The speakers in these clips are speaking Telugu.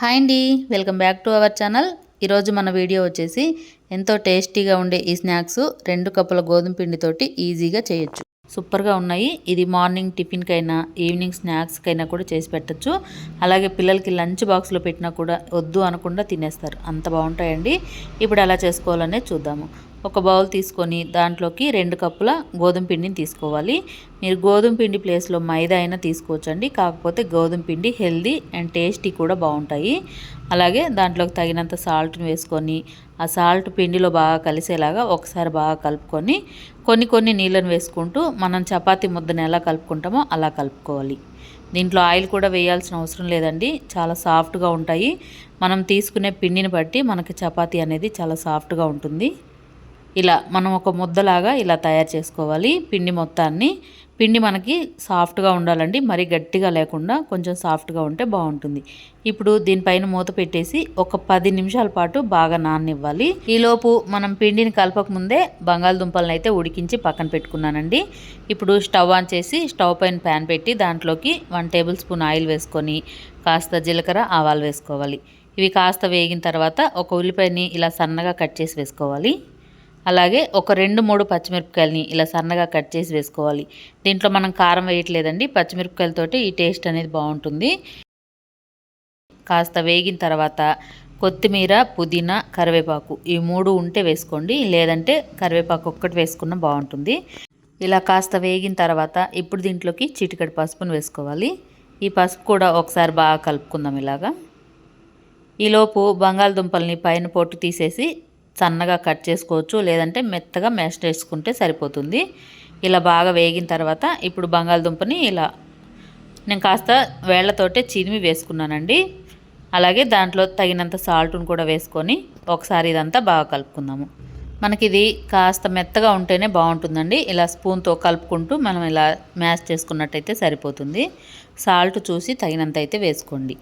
హాయ్ అండి welcome back to our channel. ఈరోజు మన వీడియో వచ్చేసి ఎంతో టేస్టీగా ఉండే ఈ స్నాక్స్ రెండు కప్పుల గోధుమ పిండితోటి ఈజీగా చేయొచ్చు. సూపర్గా ఉన్నాయి. ఇది మార్నింగ్ టిఫిన్కైనా ఈవినింగ్ స్నాక్స్కైనా కూడా చేసి పెట్టచ్చు. అలాగే పిల్లలకి లంచ్ బాక్స్లో పెట్టినా కూడా వద్దు అనకుండా తినేస్తారు. అంత బాగుంటాయండి. ఇప్పుడు ఎలా చేసుకోవాలనే చూద్దాము. ఒక బౌల్ తీసుకొని దాంట్లోకి రెండు కప్పుల గోధుమ పిండిని తీసుకోవాలి. మీరు గోధుమ పిండి ప్లేస్లో మైదా అయినా తీసుకోవచ్చండి. కాకపోతే గోధుమ పిండి హెల్దీ అండ్ టేస్టీ కూడా బాగుంటాయి. అలాగే దాంట్లోకి తగినంత సాల్ట్ని వేసుకొని ఆ సాల్ట్ పిండిలో బాగా కలిసేలాగా ఒకసారి బాగా కలుపుకొని కొన్ని కొన్ని నీళ్ళను వేసుకుంటూ మనం చపాతి ముద్దను ఎలా కలుపుకుంటామో అలా కలుపుకోవాలి. దీంట్లో ఆయిల్ కూడా వేయాల్సిన అవసరం లేదండి. చాలా సాఫ్ట్గా ఉంటాయి. మనం తీసుకునే పిండిని బట్టి మనకి చపాతీ అనేది చాలా సాఫ్ట్గా ఉంటుంది. ఇలా మనం ఒక ముద్దలాగా ఇలా తయారు చేసుకోవాలి. పిండి మొత్తాన్ని. పిండి మనకి సాఫ్ట్గా ఉండాలండి. మరీ గట్టిగా లేకుండా కొంచెం సాఫ్ట్గా ఉంటే బాగుంటుంది. ఇప్పుడు దీనిపైన మూత పెట్టేసి ఒక పది నిమిషాల పాటు బాగా నాననివ్వాలి. ఈలోపు మనం పిండిని కలపక ముందే బంగాళదుంపలను అయితే ఉడికించి పక్కన పెట్టుకున్నానండి. ఇప్పుడు స్టవ్ ఆన్ చేసి స్టవ్ పైన ప్యాన్ పెట్టి దాంట్లోకి వన్ టేబుల్ స్పూన్ ఆయిల్ వేసుకొని కాస్త జీలకర్ర ఆవాలు వేసుకోవాలి. ఇవి కాస్త వేగిన తర్వాత ఒక ఉల్లిపాయని ఇలా సన్నగా కట్ చేసి వేసుకోవాలి. అలాగే ఒక రెండు మూడు పచ్చిమిరపకాయలని ఇలా సన్నగా కట్ చేసి వేసుకోవాలి. దీంట్లో మనం కారం వేయట్లేదండి. పచ్చిమిరపకాయలతోటి ఈ టేస్ట్ అనేది బాగుంటుంది. కాస్త వేగిన తర్వాత కొత్తిమీర పుదీనా కరివేపాకు ఈ మూడు ఉంటే వేసుకోండి. లేదంటే కరివేపాకు ఒక్కటి వేసుకున్న బాగుంటుంది. ఇలా కాస్త వేగిన తర్వాత ఇప్పుడు దీంట్లోకి చిటికడి పసుపును వేసుకోవాలి. ఈ పసుపు కూడా ఒకసారి బాగా కలుపుకుందాం ఇలాగా. ఈలోపు బంగాళదుంపల్ని పైన పొట్టు తీసేసి సన్నగా కట్ చేసుకోవచ్చు లేదంటే మెత్తగా మ్యాష్ చేసుకుంటే సరిపోతుంది. ఇలా బాగా వేగిన తర్వాత ఇప్పుడు బంగాళదుంపని ఇలా నేను కాస్త వేళ్ళతోటే చిరిమి వేసుకున్నానండి. అలాగే దాంట్లో తగినంత సాల్ట్ను కూడా వేసుకొని ఒకసారి ఇదంతా బాగా కలుపుకుందాము. మనకి ఇది కాస్త మెత్తగా ఉంటేనే బాగుంటుందండి. ఇలా స్పూన్తో కలుపుకుంటూ మనం ఇలా మ్యాష్ చేసుకున్నట్టయితే సరిపోతుంది. సాల్ట్ చూసి తగినంత అయితే వేసుకోండి.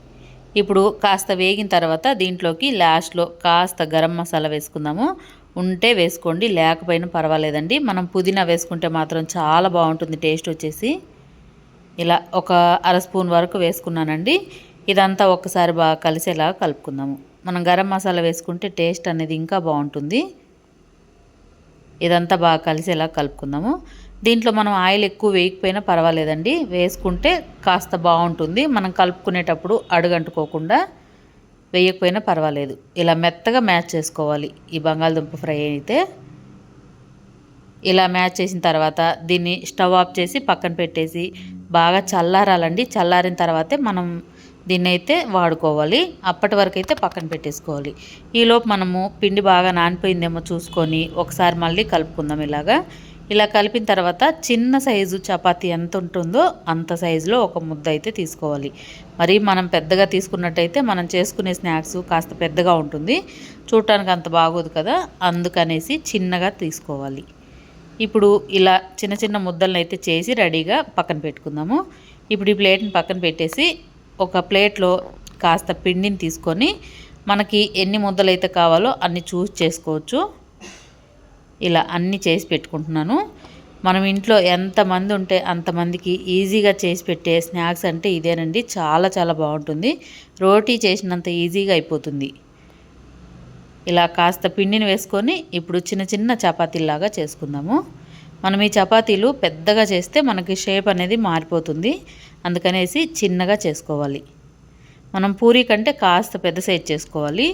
ఇప్పుడు కాస్త వేగిన తర్వాత దీంట్లోకి లాస్ట్లో కాస్త గరం మసాలా వేసుకుందాము. ఉంటే వేసుకోండి లేకపోయినా పర్వాలేదండి. మనం పుదీనా వేసుకుంటే మాత్రం చాలా బాగుంటుంది టేస్ట్ వచ్చేసి. ఇలా ఒక అర స్పూన్ వరకు వేసుకున్నానండి. ఇదంతా ఒక్కసారి బాగా కలిసేలా కలుపుకుందాము. మనం గరం మసాలా వేసుకుంటే టేస్ట్ అనేది ఇంకా బాగుంటుంది. ఇదంతా బాగా కలిసేలా కలుపుకుందాము. దీంట్లో మనం ఆయిల్ ఎక్కువ వేయకపోయినా పర్వాలేదండి. వేసుకుంటే కాస్త బాగుంటుంది. మనం కలుపుకునేటప్పుడు అడుగంటుకోకుండా వేయకపోయినా పర్వాలేదు. ఇలా మెత్తగా మ్యాచ్ చేసుకోవాలి. ఈ బంగాళదుంప ఫ్రై అయితే ఇలా మ్యాచ్ చేసిన తర్వాత దీన్ని స్టవ్ ఆఫ్ చేసి పక్కన పెట్టేసి బాగా చల్లారాలండి. చల్లారిన తర్వాతే మనం దీన్ని అయితే వాడుకోవాలి. అప్పటి వరకు అయితే పక్కన పెట్టేసుకోవాలి. ఈలోపు మనము పిండి బాగా నానిపోయిందేమో చూసుకొని ఒకసారి మళ్ళీ కలుపుకుందాం ఇలాగా. ఇలా కలిపిన తర్వాత చిన్న సైజు చపాతీ ఎంత ఉంటుందో అంత సైజులో ఒక ముద్ద అయితే తీసుకోవాలి. మరి మనం పెద్దగా తీసుకున్నట్టయితే మనం చేసుకునే స్నాక్స్ కాస్త పెద్దగా ఉంటుంది. చూడటానికి అంత బాగోదు కదా అందుకనేసి చిన్నగా తీసుకోవాలి. ఇప్పుడు ఇలా చిన్న చిన్న ముద్దలను అయితే చేసి రెడీగా పక్కన పెట్టుకుందాము. ఇప్పుడు ఈ ప్లేట్ని పక్కన పెట్టేసి ఒక ప్లేట్లో కాస్త పిండిని తీసుకొని మనకి ఎన్ని ముద్దలు అయితే కావాలో అన్ని చూస్ చేసుకోవచ్చు. ఇలా అన్నీ చేసి పెట్టుకుంటున్నాను. మనం ఇంట్లో ఎంతమంది ఉంటే అంతమందికి ఈజీగా చేసి పెట్టే స్నాక్స్ అంటే ఇదేనండి. చాలా చాలా బాగుంటుంది. రోటీ చేసినంత ఈజీగా అయిపోతుంది. ఇలా కాస్త పిండిని వేసుకొని ఇప్పుడు చిన్న చిన్న చపాతీలాగా చేసుకుందాము. మనం ఈ చపాతీలు పెద్దగా చేస్తే మనకి షేప్ అనేది మారిపోతుంది. అందుకనేసి చిన్నగా చేసుకోవాలి. మనం పూరీ కంటే కాస్త పెద్ద సైజ్ చేసుకోవాలి.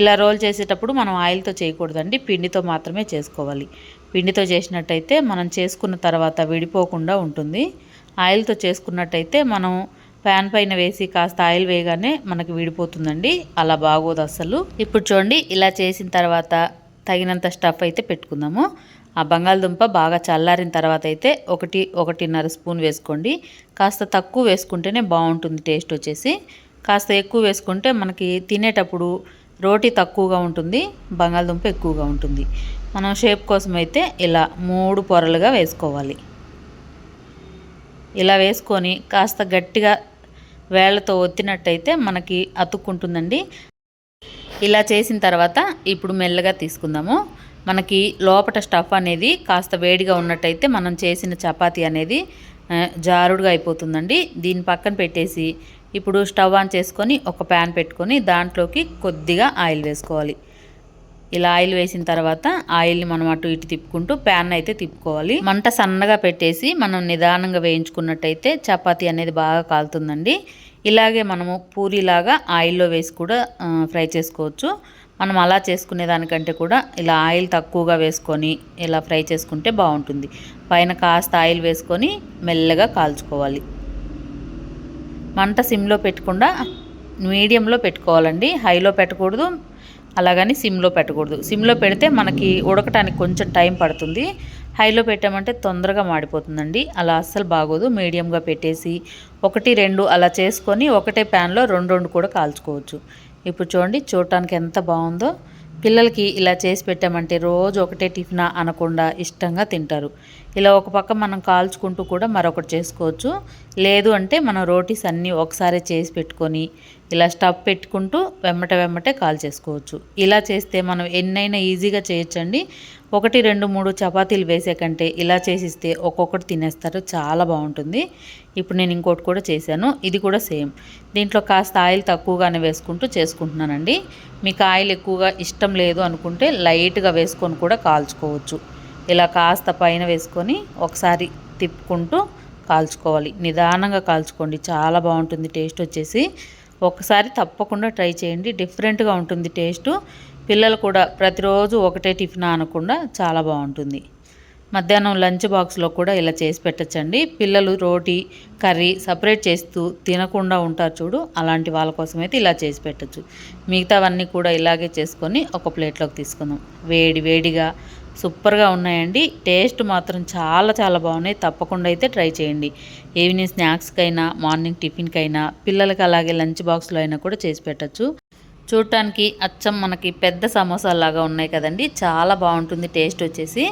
ఇలా రోల్ చేసేటప్పుడు మనం ఆయిల్తో చేయకూడదండి. పిండితో మాత్రమే చేసుకోవాలి. పిండితో చేసినట్టయితే మనం చేసుకున్న తర్వాత విడిపోకుండా ఉంటుంది. ఆయిల్తో చేసుకున్నట్టయితే మనం ప్యాన్ పైన వేసి కాస్త ఆయిల్ వేయగానే మనకి విడిపోతుందండి. అలా బాగోదు అసలు ఇప్పుడు చూడండి ఇలా చేసిన తర్వాత తగినంత స్టఫ్ అయితే పెట్టుకుందాము. ఆ బంగాళదుంప బాగా చల్లారిన తర్వాత అయితే ఒకటి ఒకటిన్నర స్పూన్ వేసుకోండి. కాస్త తక్కువ వేసుకుంటేనే బాగుంటుంది టేస్ట్ వచ్చేసి. కాస్త ఎక్కువ వేసుకుంటే మనకి తినేటప్పుడు రోటి తక్కువగా ఉంటుంది బంగాళదుంప ఎక్కువగా ఉంటుంది. మనం షేప్ కోసం అయితే ఇలా మూడు పొరలుగా వేసుకోవాలి. ఇలా వేసుకొని కాస్త గట్టిగా వేళ్ళతో ఒత్తినట్టయితే మనకి అతుక్కుంటుందండి. ఇలా చేసిన తర్వాత ఇప్పుడు మెల్లగా తీసుకుందాము. మనకి లోపట స్టఫ్ అనేది కాస్త వేడిగా ఉన్నట్టయితే మనం చేసిన చపాతీ అనేది జారుడుగా అయిపోతుందండి. దీన్ని పక్కన పెట్టేసి ఇప్పుడు స్టవ్ ఆన్ చేసుకొని ఒక ప్యాన్ పెట్టుకొని దాంట్లోకి కొద్దిగా ఆయిల్ వేసుకోవాలి. ఇలా ఆయిల్ వేసిన తర్వాత ఆయిల్ని మనం అటు ఇటు తిప్పుకుంటూ ప్యాన్ అయితే తిప్పుకోవాలి. మంట సన్నగా పెట్టేసి మనం నిదానంగా వేయించుకున్నట్టయితే చపాతీ అనేది బాగా కాలుతుందండి. ఇలాగే మనము పూరిలాగా ఆయిల్లో వేసి కూడా ఫ్రై చేసుకోవచ్చు. మనం అలా చేసుకునే దానికంటే కూడా ఇలా ఆయిల్ తక్కువగా వేసుకొని ఇలా ఫ్రై చేసుకుంటే బాగుంటుంది. పైన కాస్త ఆయిల్ వేసుకొని మెల్లగా కాల్చుకోవాలి. మంట సిమ్లో పెట్టకుండా మీడియంలో పెట్టుకోవాలండి. హైలో పెట్టకూడదు. అలాగని సిమ్లో పెట్టకూడదు. సిమ్లో పెడితే మనకి ఉడకటానికి కొంచెం టైం పడుతుంది. హైలో పెట్టామంటే తొందరగా మాడిపోతుందండి. అలా అస్సలు బాగోదు. మీడియంగా పెట్టేసి ఒకటి రెండు అలా చేసుకొని ఒకటే ప్యాన్లో రెండు రెండు కూడా కాల్చుకోవచ్చు. ఇప్పుడు చూడండి చూడటానికి ఎంత బాగుందో. పిల్లలకి ఇలా చేసి పెట్టామంటే రోజు ఒకటే టిఫిన్ అనకుండా ఇష్టంగా తింటారు. ఇలా ఒక పక్క మనం కాల్చుకుంటూ కూడా మరొకటి చేసుకోవచ్చు. లేదు అంటే మనం రోటీస్ అన్నీ ఒకసారి చేసి పెట్టుకొని ఇలా స్టవ్ పెట్టుకుంటూ వెమ్మట వెమ్మటే కాల్ చేసుకోవచ్చు. ఇలా చేస్తే మనం ఎన్నైనా ఈజీగా చేయొచ్చండి. ఒకటి రెండు మూడు చపాతీలు వేసే కంటే ఇలా చేసిస్తే ఒక్కొక్కటి తినేస్తారు. చాలా బాగుంటుంది. ఇప్పుడు నేను ఇంకోటి కూడా చేశాను. ఇది కూడా సేమ్. దీంట్లో కాస్త ఆయిల్ తక్కువగానే వేసుకుంటూ చేసుకుంటున్నానండి. మీకు ఆయిల్ ఎక్కువగా ఇష్టం లేదు అనుకుంటే లైట్గా వేసుకొని కూడా కాల్చుకోవచ్చు. ఇలా కాస్త పైన వేసుకొని ఒకసారి తిప్పుకుంటూ కాల్చుకోవాలి. నిదానంగా కాల్చుకోండి. చాలా బాగుంటుంది టేస్ట్ వచ్చేసి. ఒకసారి తప్పకుండా ట్రై చేయండి. డిఫరెంట్గా ఉంటుంది టేస్టు. పిల్లలు కూడా ప్రతిరోజు ఒకటే టిఫిన్ అనకుండా చాలా బాగుంటుంది. మధ్యాహ్నం లంచ్ బాక్స్లో కూడా ఇలా చేసి పెట్టచ్చండి. పిల్లలు రోటీ కర్రీ సపరేట్ చేస్తూ తినకుండా ఉంటారు చూడు. అలాంటి వాళ్ళ కోసం అయితే ఇలా చేసి పెట్టచ్చు. మిగతావన్నీ కూడా ఇలాగే చేసుకొని ఒక ప్లేట్లోకి తీసుకుందాం. వేడి వేడిగా సూపర్గా ఉన్నాయండి. టేస్ట్ మాత్రం చాలా చాలా బాగున్నాయి. తప్పకుండా అయితే ట్రై చేయండి. ఈవినింగ్ స్నాక్స్కైనా మార్నింగ్ టిఫిన్కైనా పిల్లలకి అలాగే లంచ్ బాక్స్లో అయినా కూడా చేసి పెట్టచ్చు. చూడటానికి అచ్చం మనకి పెద్ద సమోసాలాగా ఉన్నాయి కదండి. చాలా బాగుంటుంది టేస్ట్ వచ్చేసి.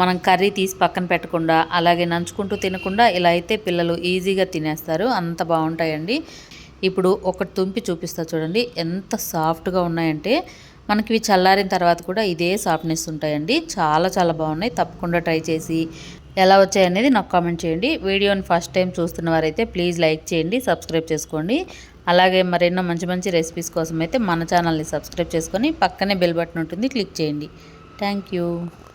మనం కర్రీ తీసి పక్కన పెట్టకుండా అలాగే నంచుకుంటూ తినకుండా ఇలా అయితే పిల్లలు ఈజీగా తినేస్తారు. అంత బాగుంటాయండి. ఇప్పుడు ఒకటి తుంపి చూపిస్తా చూడండి. ఎంత సాఫ్ట్గా ఉన్నాయంటే మనకి ఇవి చల్లారిన తర్వాత కూడా ఇదే సాఫ్ట్నెస్ ఉంటాయండి. చాలా చాలా బాగున్నాయి. తప్పకుండా ట్రై చేసి ఎలా వచ్చాయనేది నాకు కామెంట్ చేయండి. వీడియోని ఫస్ట్ టైం చూస్తున్న వారైతే ప్లీజ్ లైక్ చేయండి సబ్స్క్రైబ్ చేసుకోండి. అలాగే మరెన్నో మంచి మంచి రెసిపీస్ కోసం అయితే మన ఛానల్ని సబ్స్క్రైబ్ చేసుకొని పక్కనే బెల్ బటన్ ఉంటుంది క్లిక్ చేయండి. థ్యాంక్